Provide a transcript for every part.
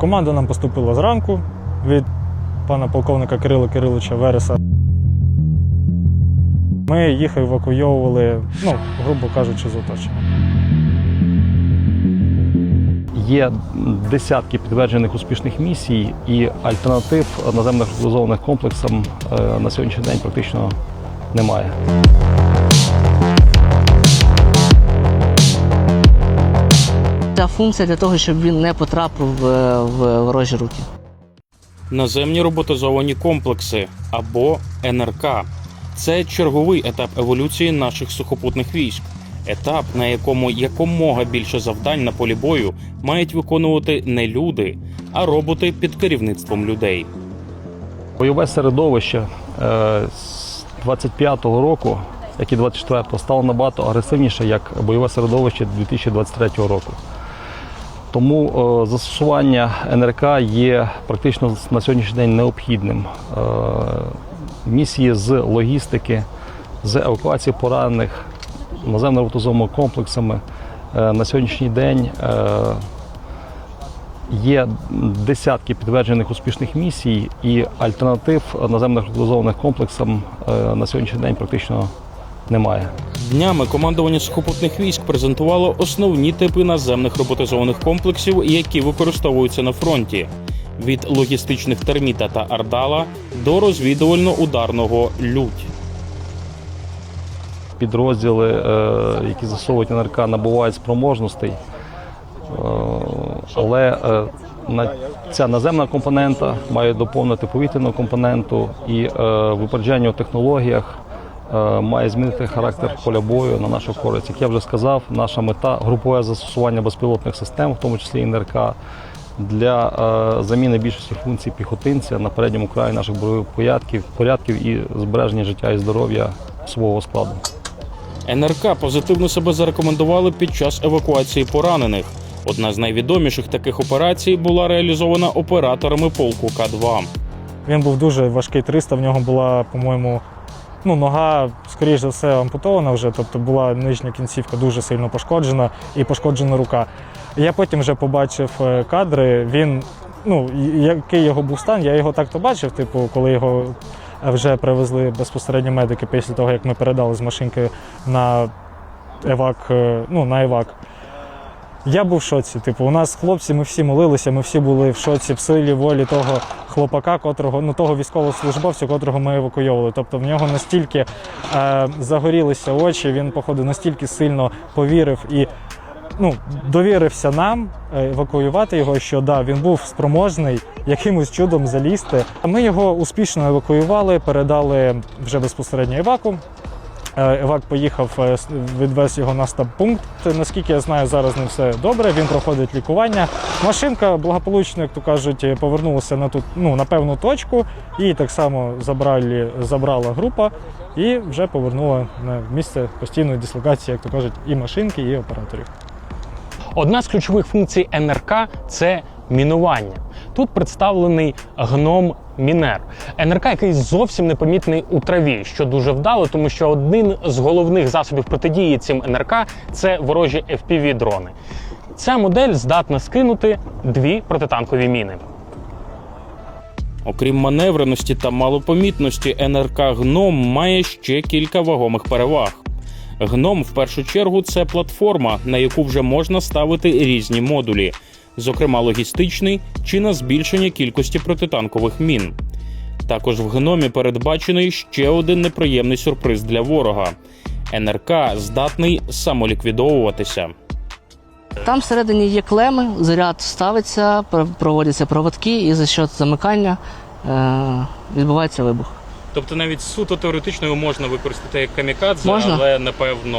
Команда нам поступила зранку від пана полковника Кирила Кириловича Вереса. Ми їх евакуйовували, ну, грубо кажучи, з оточення. Є десятки підтверджених успішних місій, і альтернатив наземних розв'язованих комплексам е, на сьогоднішній день практично немає. Ця функція для того, щоб він не потрапив в, в ворожі руки. наземні роботизовані комплекси або НРК. Це черговий етап еволюції наших сухопутних військ. Етап, на якому якомога більше завдань на полі бою мають виконувати не люди, а роботи під керівництвом людей. Бойове середовище е, з 25-го року, як і 24-го, стало набагато агресивніше, як бойове середовище 2023 року. Тому е, застосування НРК є практично на сьогоднішній день необхідним. Е, місії з логістики, з евакуації поранених, наземно роботизованими комплексами е, на сьогоднішній день Є десятки підтверджених успішних місій, і альтернатив наземних роботизованих комплексам на сьогоднішній день практично немає. Днями командування сухопутних військ презентувало основні типи наземних роботизованих комплексів, які використовуються на фронті: від логістичних терміта та Ардала до розвідувально-ударного лють. Підрозділи, е, які засовують НРК, набувають спроможностей, Е, але е, ця наземна компонента має доповнити повітряну компоненту і випередження у технологіях має змінити характер поля бою на нашу користь. Як я вже сказав, наша мета групове застосування безпілотних систем, в тому числі і НРК, для е, заміни більшості функцій піхотинця на передньому краї наших бойових порядків, порядків і збереження життя і здоров'я свого складу. НРК позитивно себе зарекомендували під час евакуації поранених. Одна з найвідоміших таких операцій була реалізована операторами полку К-2. Він був дуже важкий 300, в нього була, по-моєму, ну, нога, скоріш за все, ампутована вже, тобто була нижня кінцівка дуже сильно пошкоджена і пошкоджена рука. Я потім вже побачив е, кадри, він, ну, який його був стан, я його так-то бачив, типу, коли його вже привезли безпосередньо медики після того, як ми передали з машинки на евак, ну, на евак. Я був в шоці. Типу, у нас хлопці, ми всі молилися, ми всі були в шоці в силі волі того хлопака, котрого, ну того військовослужбовця, котрого ми евакуйовували. Тобто в нього настільки е, загорілися очі, він, походу, настільки сильно повірив і ну, довірився нам е, евакуювати його, що да, він був спроможний якимось чудом залізти. Ми його успішно евакуювали, передали вже безпосередньо еваку. Евак поїхав, е, відвез його на стаб-пункт. Наскільки я знаю, зараз ним все добре. Він проходить лікування. Машинка благополучно, як то кажуть, е, повернулася на ту, ну, на певну точку. Її так само забрали, забрала група і вже повернула на місце постійної дислокації, як то кажуть, і машинки, і операторів. Одна з ключових функцій НРК це мінування. Тут представлений гном Мінер. НРК, який зовсім непомітний у траві, що дуже вдало, тому що один з головних засобів протидії цим НРК це ворожі FPV-дрони. Ця модель здатна скинути дві протитанкові міни. Окрім маневреності та малопомітності, НРК Гном має ще кілька вагомих переваг. Гном, в першу чергу, це платформа, на яку вже можна ставити різні модулі, зокрема логістичний чи на збільшення кількості протитанкових мін. Також в гномі передбачений ще один неприємний сюрприз для ворога. НРК здатний самоліквідовуватися. Там всередині є клеми, заряд ставиться, пр- проводяться проводки, і за счет замикання е, відбувається вибух. Тобто навіть суто теоретично його можна використати як камікадзе, Можна. але напевно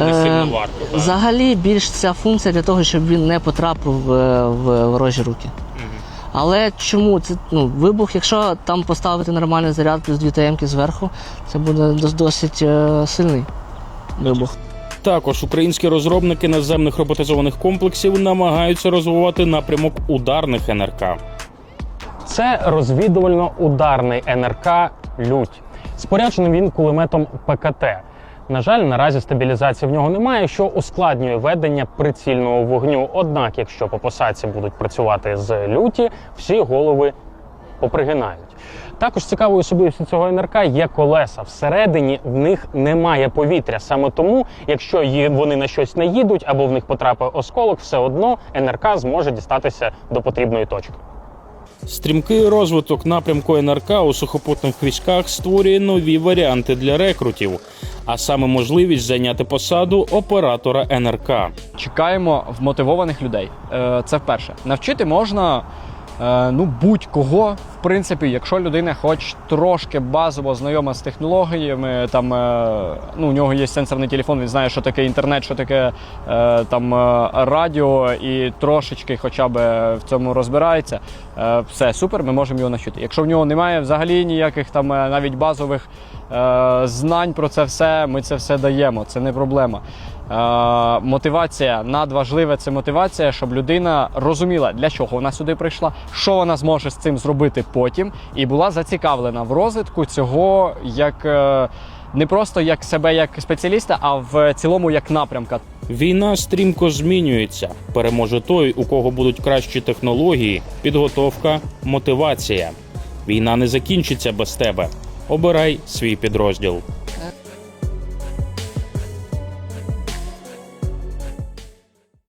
не Е, сильно варто. так? Взагалі більш ця функція для того, щоб він не потрапив в, в ворожі руки. Але чому це ну, вибух, якщо там поставити нормальний заряд плюс дві ТМки зверху, це буде досить е, сильний вибух. Також українські розробники наземних роботизованих комплексів намагаються розвивати напрямок ударних НРК. Це розвідувально-ударний НРК Лють. Споряджений він кулеметом ПКТ. На жаль, наразі стабілізації в нього немає, що ускладнює ведення прицільного вогню. Однак, якщо по посадці будуть працювати з люті, всі голови попригинають. Також цікавою особливістю цього НРК є колеса. Всередині в них немає повітря. Саме тому, якщо вони на щось не їдуть або в них потрапив осколок, все одно НРК зможе дістатися до потрібної точки. Стрімкий розвиток напрямку НРК у сухопутних військах створює нові варіанти для рекрутів, а саме можливість зайняти посаду оператора НРК. чекаємо вмотивованих людей. Е, Це вперше. Навчити можна ну, будь-кого, в принципі, якщо людина хоч трошки базово знайома з технологіями, там е, ну, у нього є сенсорний телефон, він знає, що таке інтернет, що таке е, там е, радіо, і трошечки хоча б в цьому розбирається. е, Все супер, ми можемо його навчити. Якщо в нього немає взагалі ніяких там е, навіть базових е, знань про це все, ми це все даємо. Це не проблема. Е, мотивація надважливе це мотивація, щоб людина розуміла, для чого вона сюди прийшла, що вона зможе з цим зробити потім, і була зацікавлена в розвитку цього як е, не просто як себе як спеціаліста, а в цілому як напрямка. Війна стрімко змінюється. Переможе той, у кого будуть кращі технології, підготовка, мотивація. Війна не закінчиться без тебе. Обирай свій підрозділ.